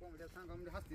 कोंबड्या सांगा म्हणजे हसते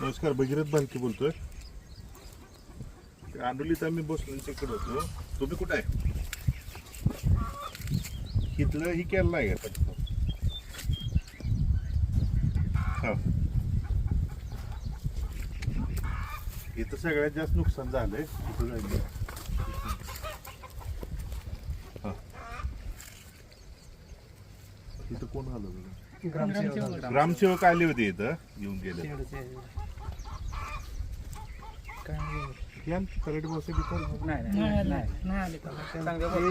नमस्कार भगीरथ बालकी बोलतोय. ते आंडोलीत आम्ही बसलो तिकडे होतो. तुम्ही कुठे आहे? इथलं ही केलं नाही का? हा. इथं सगळ्यात जास्त नुकसान झालंय. इथं झालं हा. इथं कोण आलं बघा? ग्रामसेवक आले होते. इथं येऊन गेले. या करड बस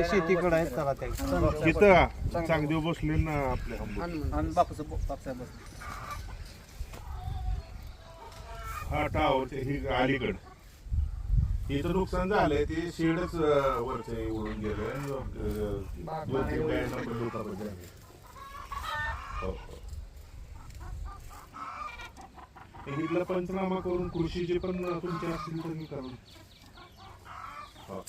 शेतीकडे आहेत चला ते. तिथं चांगदेव बसले ना आपल्या हा टावर ते ही अलीकड. इथं नुकसान झालंय ते शेडच वरचे उडून गेले. दोन तीन हो, हो. गायांना पंचनामा करून कृषीचे पण तुमचे असतील तर मी करून हो.